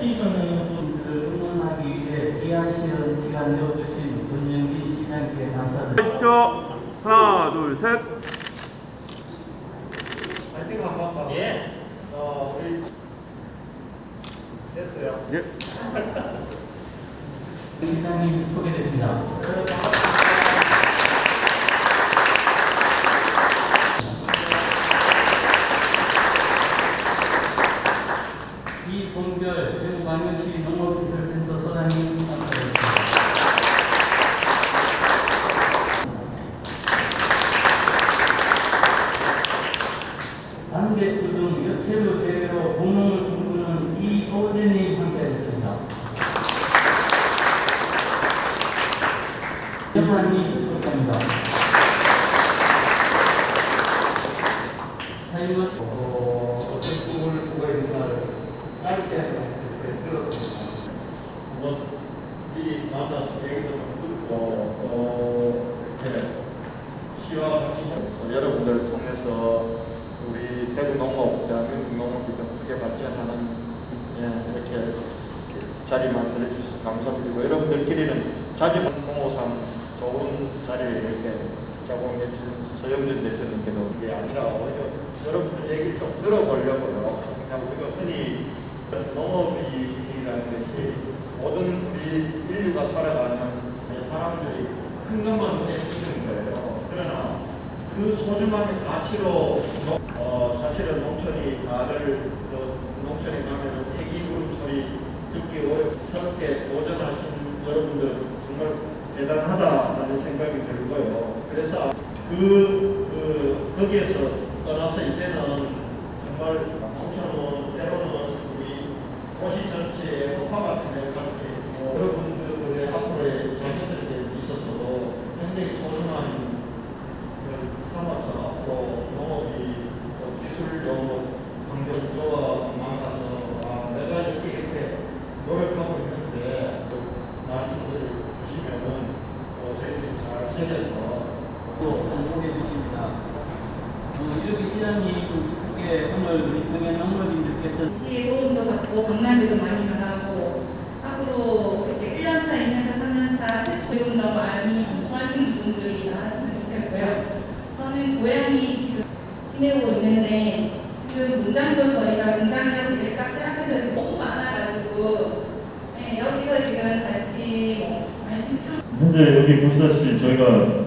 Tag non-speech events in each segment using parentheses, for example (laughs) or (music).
시즌을 그 응원하기 위해 귀하시는 시간 내어주신 문영빈 시장님께 하나, 둘, 셋. 파이팅 한번 예. 어, 우리 됐어요. 예. (laughs) 시장님 소개됩니다. 네, 이송별 대구광역시 농업기술센터 소장님 감사드립니다. 단배추 등 여체류 재배로 공농을 꿈꾸는 이소재님 함께하겠습니다. 영환님 소개합니다. 사임하시 어, 어떤 꿈을 꾸고 있는가를 짧게 이렇게 들었습니다. 한번 이 만나서 얘기도 좀 듣고, 어, 이렇게 시와 같이 어, 여러분들을 통해서 우리 대구 농업, 대한민국 농업이 더 크게 발전하는 예, 이렇게 자리 만들어 주셔서 감사드리고 여러분들끼리는 자주 공호상 좋은 자리에 이렇게 제공해 주신 소영준 대표님께도 이게 아니라 여러분들 얘기를 좀 들어보려고요. 그냥 우리가 흔히 농업이라는 것이 모든 우리 인류가 살아가는 사람들이 큰 것만 띄는 거예요. 그러나 그 소중한 가치로 농- 어, 사실은 농촌이 다들 그 농촌에 가면 애기 울음 소리 듣기 어렵게 도전하신 여러분들 정말 대단하다라는 생각이 들고요. 그래서 그, 그 거기에서 떠나서 이제는 정말 농촌은 때로는 우리 도시 전체의 녹화 같은 갖고 있고 여러분들의 앞으로의 자신들에 있어서도 굉장히 소중한 걸 삼아서 앞으로 농업이 또 기술도 환경 조화 많아서 아, 내가 이렇게 이렇게 노력하고 있는데 말씀을 주시면은 어, 저희들이 잘 새겨서 또 공복해 주십니다. 어, 이렇게 오늘 우리 청년 농업인들께서 시의 도움도 받고 강남에도 많이 나가고 앞으로 이렇게 1년차, 2년차, 3년차 조금 더 많이 공부하시는 분들이 나왔으면 좋겠고요. 저는 고향이 지금 지내고 있는데 지금 문장도 저희가 문장이라고 일 카페 앞에서 너무 많아가지고 네, 여기서 지금 같이 뭐 많이 신청 현재 여기 보시다시피 저희가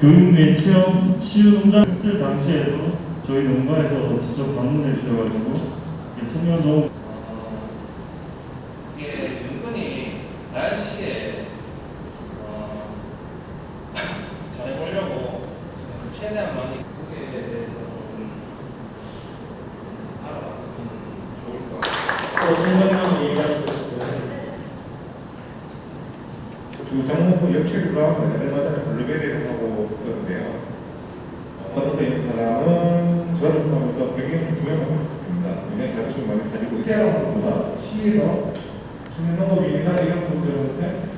교육및 체험 치유농장 했을 당시에도 저희 농가에서 직접 방문해 주셔가지고 이 청년 농 어, 이게 은근히 날씨에 어, 잘해보려고 최대한 많이 그에 대해서 좀 알아봤으면 좋을 것 같아요. 얘기하셨어요. 주정부 역체류가 얼마 전에 블루베리를 하고 있었는데요. 있는 사람은 저를 포함해서 굉장히 두명을 하고 있습니다. 굉장히 자부심을 많이 가지고 있어요. 시에서 시민농업이나 이런 분들한테